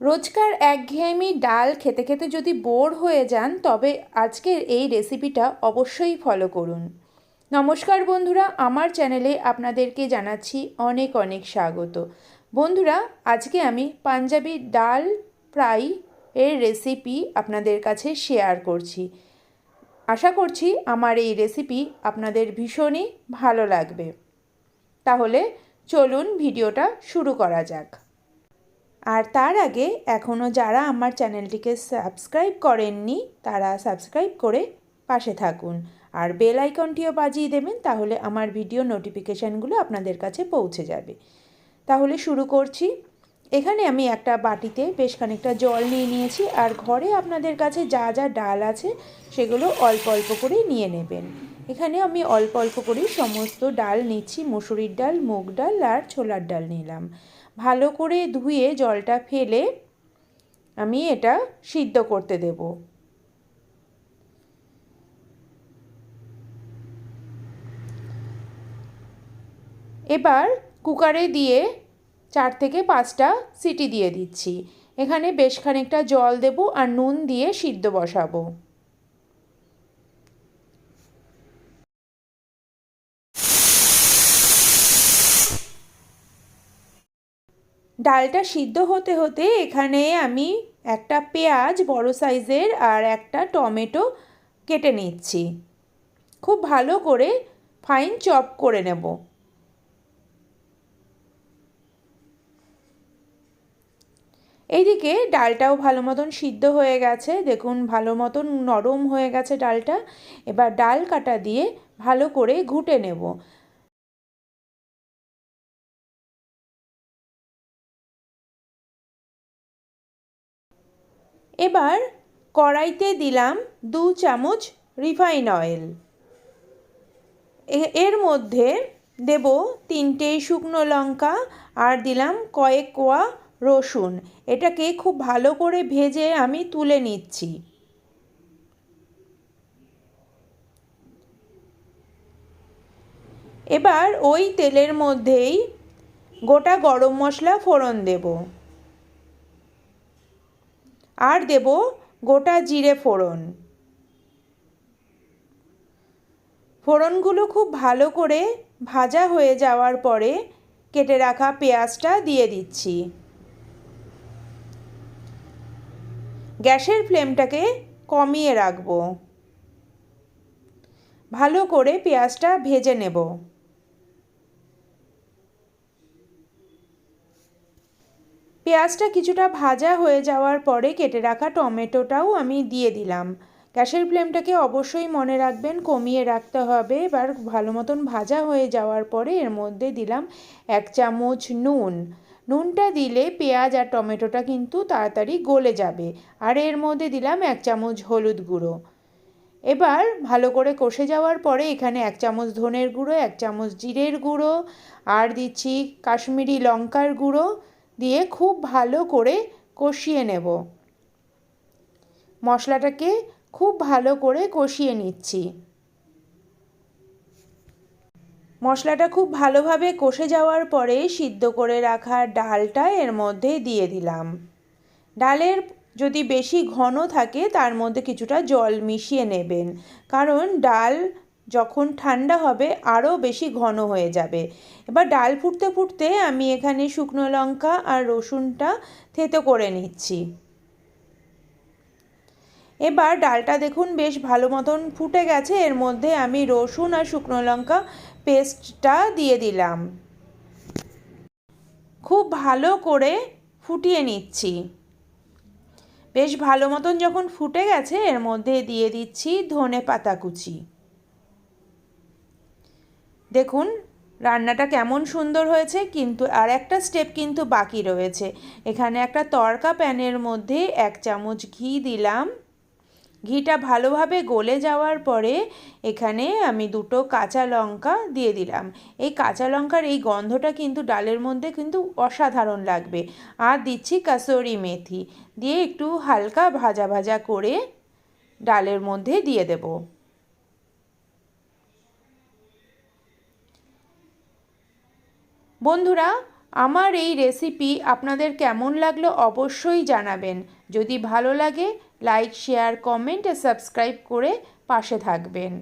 রোজকার একঘেয়েমি ডাল খেতে খেতে যদি বোর হয়ে যান, তবে আজকের এই রেসিপিটা অবশ্যই ফলো করুন। নমস্কার বন্ধুরা, আমার চ্যানেলে আপনাদেরকে জানাচ্ছি অনেক অনেক স্বাগত। বন্ধুরা, আজকে আমি পাঞ্জাবি ডাল ফ্রাই এর রেসিপি আপনাদের কাছে শেয়ার করছি। আশা করছি আমার এই রেসিপি আপনাদের ভীষণই ভালো লাগবে। তাহলে চলুন ভিডিওটা শুরু করা যাক। আর তার আগে এখনও যারা আমার চ্যানেলটিকে সাবস্ক্রাইব করেননি, তারা সাবস্ক্রাইব করে পাশে থাকুন। আর বেল আইকনটিও বাজিয়ে দেবেন, তাহলে আমার ভিডিও নোটিফিকেশানগুলো আপনাদের কাছে পৌঁছে যাবে। তাহলে শুরু করছি। এখানে আমি একটা বাটিতে বেশ খানিকটা জল নিয়ে নিয়েছি, আর ঘরে আপনাদের কাছে যা যা ডাল আছে, সেগুলো অল্প অল্প করে নিয়ে নেবেন। এখানে আমি অল্প অল্প করে সমস্ত ডাল নিচ্ছি, মুসুরির ডাল, মুগ ডাল, আর ছোলার ডাল নিলাম। ভালো করে ধুয়ে জলটা ফেলে আমি এটা সিদ্ধ করতে দেব। এবার কুকারে দিয়ে চার থেকে পাঁচটা সিটি দিয়ে দিচ্ছি। এখানে বেশ খানিকটা জল দেব আর নুন দিয়ে সিদ্ধ বসাবো। ডালটা সিদ্ধ হতে হতে এখানে আমি একটা পেঁয়াজ বড় সাইজের আর একটা টমেটো কেটে নিচ্ছি। খুব ভালো করে ফাইন চপ করে নেব। এইদিকে ডালটাও ভালো মতন সিদ্ধ হয়ে গেছে। দেখুন, ভালো মতন নরম হয়ে গেছে ডালটা। এবার ডাল কাটা দিয়ে ভালো করে ঘুটে নেব। এবার কড়াইতে দিলাম দু চামচ রিফাইন অয়েল। এর মধ্যে দেব তিনটে শুকনো লঙ্কা আর দিলাম কয়েক কোয়া রসুন। এটাকে খুব ভালো করে ভেজে আমি তুলে নিচ্ছি। এবার ওই তেলের মধ্যেই গোটা গরম মশলা ফোড়ন দেব। আর দেব গোটা জিরে ফোড়ন। ফোড়নগুলো খুব ভালো করে ভাজা হয়ে যাওয়ার পরে কেটে রাখা পেঁয়াজটা দিয়ে দিচ্ছি। গ্যাসের ফ্লেমটাকে কমিয়ে রাখব। ভালো করে পেঁয়াজটা ভেজে নেব। পেঁয়াজটা কিছুটা ভাজা হয়ে যাওয়ার পরে কেটে রাখা টমেটোটাও আমি দিয়ে দিলাম। গ্যাসের ফ্লেমটাকে অবশ্যই মনে রাখবেন, কমিয়ে রাখতে হবে। এবার ভালো মতন ভাজা হয়ে যাওয়ার পরে এর মধ্যে দিলাম এক চামচ নুন। নুনটা দিলে পেঁয়াজ আর টমেটোটা কিন্তু তাড়াতাড়ি গলে যাবে। আর এর মধ্যে দিলাম এক চামচ হলুদ গুঁড়ো। এবার ভালো করে কষে যাওয়ার পরে এখানে এক চামচ ধনের গুঁড়ো, এক চামচ জিরের গুঁড়ো, আর দিচ্ছি কাশ্মীরি লঙ্কার গুঁড়ো। দিয়ে খুব ভালো করে কষিয়ে নেব। মশলাটাকে খুব ভালো করে কষিয়ে নিচ্ছি। মশলাটা খুব ভালোভাবে কষে যাওয়ার পরে সিদ্ধ করে রাখা ডালটা এর মধ্যে দিয়ে দিলাম। ডালের যদি বেশি ঘন থাকে, তার মধ্যে কিছুটা জল মিশিয়ে নেবেন। কারণ ডাল যখন ঠান্ডা হবে আরও বেশি ঘন হয়ে যাবে। এবার ডাল ফুটতে ফুটতে আমি এখানে শুকনো লঙ্কা আর রসুনটা থেতো করে নিচ্ছি। এবার ডালটা দেখুন বেশ ভালো মতন ফুটে গেছে। এর মধ্যে আমি রসুন আর শুকনো লঙ্কা পেস্টটা দিয়ে দিলাম। খুব ভালো করে ফুটিয়ে নিচ্ছি। বেশ ভালো মতন যখন ফুটে গেছে, এর মধ্যে দিয়ে দিচ্ছি ধনে পাতা কুচি। দেখুন, রান্নাটা কেমন সুন্দর হয়েছে, কিন্তু আর একটা স্টেপ কিন্তু বাকি রয়েছে। এখানে একটা তরকা প্যানের মধ্যে এক চামচ ঘি দিলাম। ঘিটা ভালোভাবে গলে যাওয়ার পরে এখানে আমি দুটো কাঁচা লঙ্কা দিয়ে দিলাম। এই কাঁচা লঙ্কার এই গন্ধটা কিন্তু ডালের মধ্যে কিন্তু অসাধারণ লাগবে। আর দিচ্ছি কাসরি মেথি। দিয়ে একটু হালকা ভাজা ভাজা করে ডালের মধ্যে দিয়ে দেব। বন্ধুরা, আমার এই রেসিপি আপনাদের কেমন লাগল অবশ্যই জানাবেন। যদি ভালো লাগে লাইক শেয়ার কমেন্ট আর সাবস্ক্রাইব করে পাশে থাকবেন।